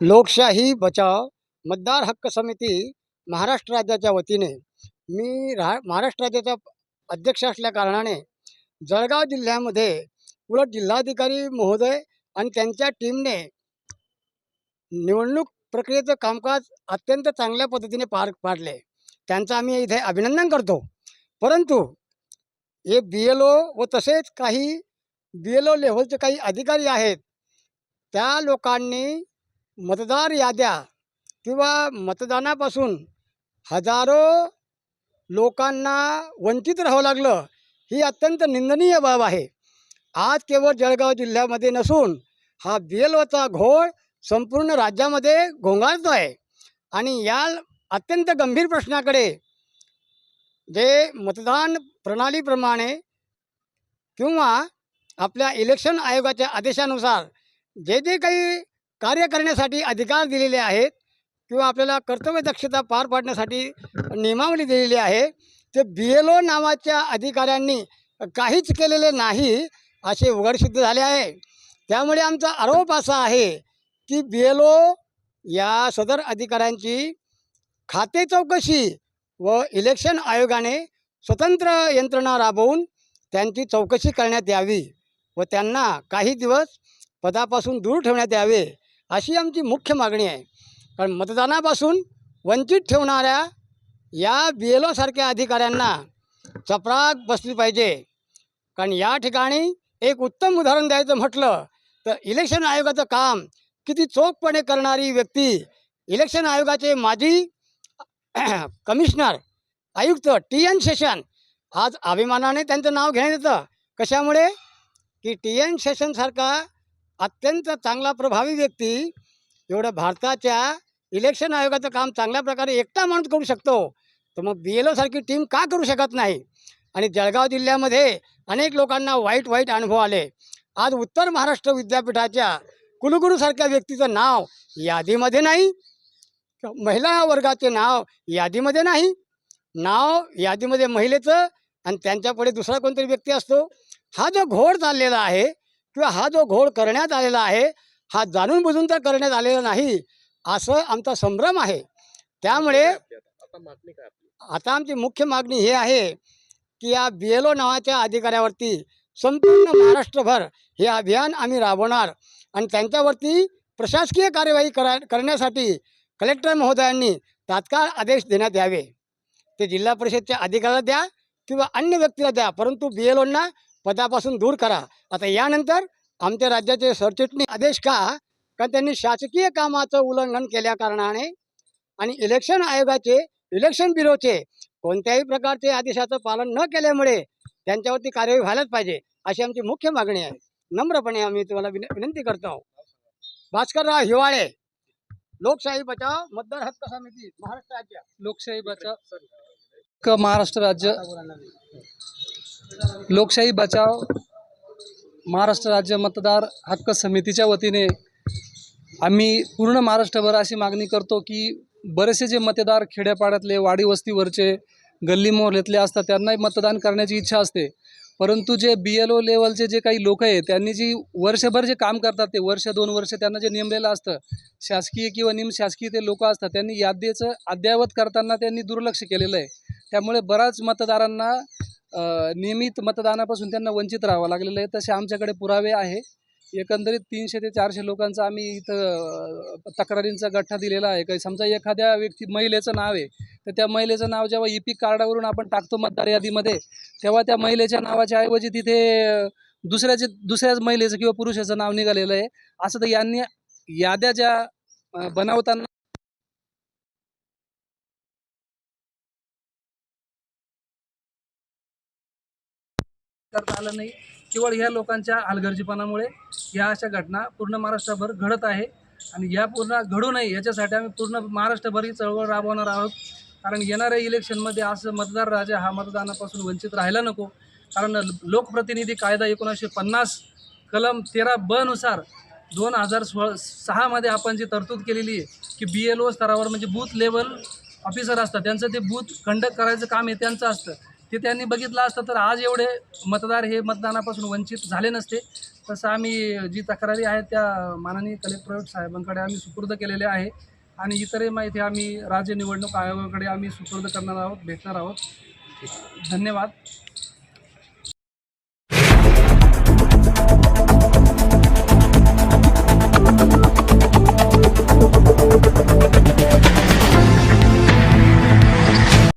लोकशाही बचाव मतदार हक्क समिती महाराष्ट्र राज्याच्या वतीने. मी रा महाराष्ट्र राज्याचा अध्यक्ष असल्या कारणाने जळगाव जिल्ह्यामध्ये उलट जिल्हाधिकारी महोदय आणि त्यांच्या टीमने निवडणूक प्रक्रियेचं कामकाज अत्यंत चांगल्या पद्धतीने पार पाडले. त्यांचं आम्ही इथे अभिनंदन करतो. परंतु हे बी एल ओ व तसेच काही बी एल ओ लेव्हलचे काही अधिकारी आहेत त्या लोकांनी मतदार याद्या किंवा मतदानापासून हजारो लोकांना वंचित राहावं लागलं ही अत्यंत निंदनीय बाब आहे. आज केवळ जळगाव जिल्ह्यामध्ये नसून हा बी एल ओचा घोळ संपूर्ण राज्यामध्ये घोंगाळतो आहे. आणि या अत्यंत गंभीर प्रश्नाकडे जे मतदान प्रणालीप्रमाणे किंवा आपल्या इलेक्शन आयोगाच्या आदेशानुसार जे जे काही कार्य करण्यासाठी अधिकार दिलेले आहेत किंवा आपल्याला कर्तव्य दक्षता पार पाडण्यासाठी नियमावली दिलेली आहे. ते बी एल ओ नावाच्या अधिकाऱ्यांनी काहीच केलेले नाही असे उघडसिद्ध झाले आहे. त्यामुळे आमचा आरोप असा आहे की बी एल ओ या सदर अधिकाऱ्यांची खाते चौकशी व इलेक्शन आयोगाने स्वतंत्र यंत्रणा राबवून त्यांची चौकशी करण्यात यावी व त्यांना काही दिवस पदापासून दूर ठेवण्यात यावे अशी आमची मुख्य मागणी आहे. कारण मतदानापासून वंचित ठेवणाऱ्या या बी एल ओसारख्या अधिकाऱ्यांना चपराक बसली पाहिजे. कारण या ठिकाणी एक उत्तम उदाहरण द्यायचं म्हटलं तर इलेक्शन आयोगाचं काम किती चोखपणे करणारी व्यक्ती इलेक्शन आयोगाचे माजी कमिशनर आयुक्त टी एन सेशन आज अभिमानाने त्यांचं नाव घेण्यात येतं. कशामुळे? की टी एन सेशनसारखा अत्यंत चांगला प्रभावी व्यक्ती एवढं भारताच्या इलेक्शन आयोगाचं काम चांगल्या प्रकारे एकटा माणूस करू शकतो. तर मग बी एल ओसारखी टीम का करू शकत नाही? आणि जळगाव जिल्ह्यामध्ये अनेक लोकांना वाईट वाईट अनुभव आले. आज उत्तर महाराष्ट्र विद्यापीठाच्या कुलगुरूसारख्या व्यक्तीचं नाव यादीमध्ये नाही. महिला वर्गाचे नाव यादीमध्ये नाही. नाव यादीमध्ये महिलेचं आणि त्यांच्यापुढे दुसरा कोणतरी व्यक्ती असतो. हा जो घोळ चाललेला आहे किंवा हा जो घोळ करण्यात आलेला आहे हा जाणून बुजून तर करण्यात आलेला नाही असं आमचा संभ्रम आहे. त्यामुळे आता आमची मुख्य मागणी ही आहे की या बी एल ओ नावाच्या अधिकाऱ्यावरती संपूर्ण महाराष्ट्रभर हे अभियान आम्ही राबवणार आणि त्यांच्यावरती प्रशासकीय कार्यवाही करा करण्यासाठी कलेक्टर महोदयांनी तात्काळ आदेश देण्यात यावे. ते जिल्हा परिषदच्या अधिकाऱ्याला द्या किंवा अन्य व्यक्तीला द्या परंतु बी एल ओंना पदापासून दूर करा. आता यानंतर आमच्या राज्याचे सरचिटणीस आदेश का? कारण त्यांनी शासकीय कामाचं उल्लंघन केल्या कारणाने आणि इलेक्शन आयोगाचे इलेक्शन ब्युरोचे कोणत्याही प्रकारचे आदेशाचं पालन न केल्यामुळे त्यांच्यावरती कार्यवाही व्हायलाच पाहिजे अशी आमची मुख्य मागणी आहे. नम्रपणे आम्ही तुम्हाला विन विनंती करतो. भास्करराव हिवाळे लोकशाही बचाव मतदार हक्क समिती महाराष्ट्र राज्य. लोकशाही बचाव महाराष्ट्र राज्य. लोकशाही बचाव महाराष्ट्र राज्य मतदार हक्क समितीच्या वतीने आम्ही पूर्ण महाराष्ट्रभर अशी मागणी करतो की बरेचसे जे मतदार खेड्यापाड्यातले वाडी वस्तीवरचे गल्ली मोहल्यातले असतात त्यांनाही मतदान करण्याची इच्छा असते. परंतु जे बी एल ओ लेवलचे जे काही लोक आहेत त्यांनी जी वर्षभर जे काम करतात ते वर्ष दोन वर्ष त्यांना जे नेमलेलं असतं शासकीय किंवा निमशासकीय ते लोक असतात त्यांनी याद्येचं अद्ययावत करताना त्यांनी दुर्लक्ष केलेलं आहे. त्यामुळे बऱ्याच मतदारांना नियमित मतदानापासून त्यांना वंचित राहावं लागलेलं आहे. तसे आमच्याकडे पुरावे आहे. एकंदरीत तीनशे ते चारशे लोकांचा आम्ही इथं तक्रारींचा गठ्ठा दिलेला आहे. काही समजा एखाद्या व्यक्ती महिलेचं नाव आहे तर त्या महिलेचं नाव जेव्हा ई पी कार्डावरून आपण टाकतो मतदार यादीमध्ये तेव्हा त्या महिलेच्या नावाच्या ऐवजी तिथे दुसऱ्याचे दुसऱ्याच महिलेचं किंवा पुरुषाचं नाव निघालेलं आहे. असं तर यांनी याद्या ज्या बनवताना करता आलं नाही. केवळ ह्या लोकांच्या हलगर्जीपणामुळे ह्या अशा घटना पूर्ण महाराष्ट्रभर घडत आहे. आणि या पूर्ण घडू नये याच्यासाठी आम्ही पूर्ण महाराष्ट्रभर ही चळवळ राबवणार आहोत. कारण येणाऱ्या इलेक्शनमध्ये असं मतदार राजा हा मतदानापासून वंचित राहायला नको. कारण लोकप्रतिनिधी कायदा एकोणीसशे पन्नास कलम तेरा बनुसार दोन हजार सोळा सहामध्ये आपण जी तरतूद केलेली आहे की बी एल ओ स्तरावर म्हणजे बूथ लेवल ऑफिसर असतात. त्यांचं ते बूथ कंडक्ट करायचं काम हे त्यांचं असतं. ते त्यांनी बघितलं असतं तर आज एवढे मतदार हे मतदानापासून वंचित झाले नसते. तसं आम्ही जी तक्रारी आहेत त्या माननीय कलेक्टर साहेबांकडे आम्ही सुपूर्द केलेले आहे. आणि इतरही माहिती आम्ही राज्य निवडणूक आयोगाकडे आम्ही सुपूर्द करणार आहोत भेटणार आहोत. धन्यवाद.